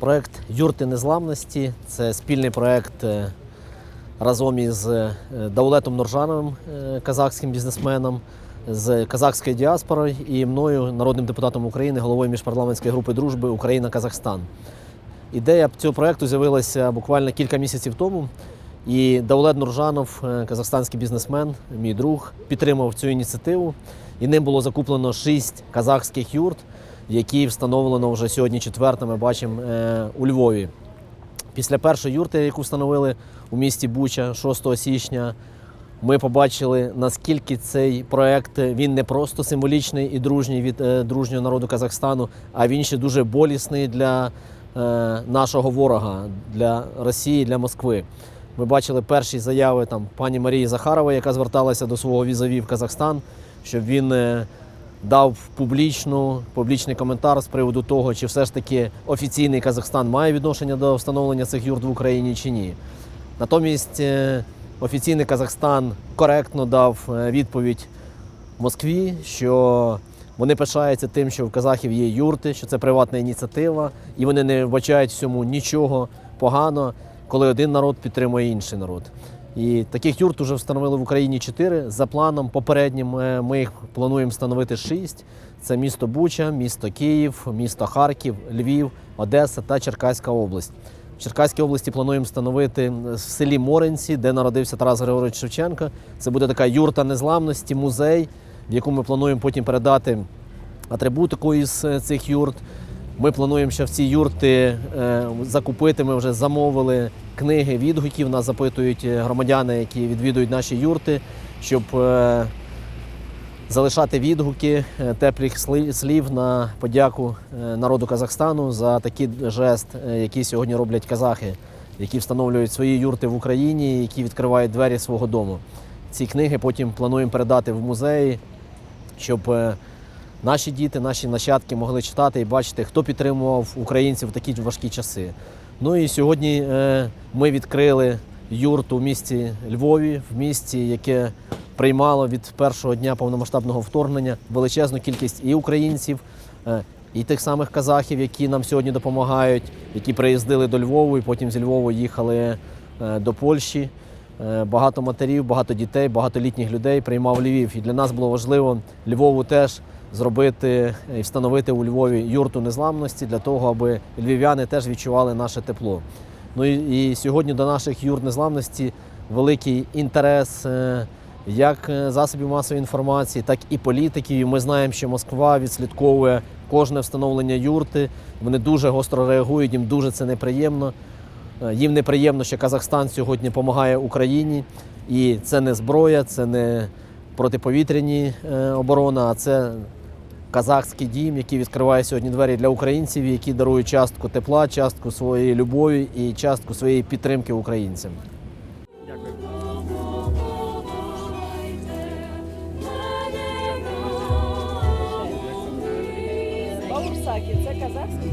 Проект Юрти Незламності це спільний проект е, разом із е, Даулетом Нуржановим, е, казахським бізнесменом, з казахської діаспори і мною, народним депутатом України, головою міжпарламентської групи дружби Україна-Казахстан. Ідея цього проекту з'явилася буквально кілька місяців тому. І Даулет Нуржанов, казахстанський бізнесмен, мій друг, підтримав цю ініціативу. І ним було закуплено шість казахських юрт, які встановлено вже сьогодні четверте, ми бачимо е, у Львові. Після першої юрти, яку встановили у місті Буча 6 січня, ми побачили, наскільки цей проект він не просто символічний і дружній від е, дружнього народу Казахстану, а він ще дуже болісний для е, нашого ворога, для Росії, для Москви. Ми бачили перші заяви там пані Марії Захарової, яка зверталася до свого візаві в Казахстан, щоб він дав публічну, публічний коментар з приводу того, чи все ж таки офіційний Казахстан має відношення до встановлення цих юрт в Україні чи ні. Натомість е, офіційний Казахстан коректно дав е, відповідь Москві, що вони пишаються тим, що в казахів є юрти, що це приватна ініціатива, і вони не вбачають в цьому нічого поганого, коли один народ підтримує інший народ. І таких юрт вже встановили в Україні чотири. За планом попереднім е, ми їх плануємо встановити шість. Це місто Буча, місто Київ, місто Харків, Львів, Одеса та Черкаська область. В Черкаській області плануємо встановити в селі Моринці, де народився Тарас Григорович Шевченко. Це буде така юрта незламності, музей, в яку ми плануємо потім передати атрибутику із е, цих юрт. Ми плануємо ще в ці юрти е, закупити. Ми вже замовили книги відгуків. Нас запитують е, громадяни, які відвідують наші юрти, щоб е, залишати відгуки теплих слів на подяку народу Казахстану за такий жест, який сьогодні роблять казахи, які встановлюють свої юрти в Україні, які відкривають двері свого дому. Ці книги потім плануємо передати в музеї, щоб наші діти, наші нащадки могли читати і бачити, хто підтримував українців в такі важкі часи. Ну і сьогодні е, ми відкрили юрту в місті Львові, в місті, яке приймало від першого дня повномасштабного вторгнення величезну кількість і українців, е, і тих самих казахів, які нам сьогодні допомагають, які приїздили до Львову і потім зі Львову їхали е, до Польщі. Е, Багато матерів, багато дітей, багато літніх людей приймав Львів. І для нас було важливо Львову теж зробити і встановити у Львові юрту незламності для того, аби львів'яни теж відчували наше тепло. Ну і, і сьогодні до наших юрт незламності великий інтерес е, як е, засобів масової інформації, так і політиків. І ми знаємо, що Москва відслідковує кожне встановлення юрти. Вони дуже гостро реагують, їм дуже це неприємно. Е, Їм неприємно, що Казахстан сьогодні допомагає Україні, і це не зброя, це не протиповітряні е, оборона, а це казахський дім, який відкриває сьогодні двері для українців, які дарують частку тепла, частку своєї любові і частку своєї підтримки українцям. Баурсаки, це казахський?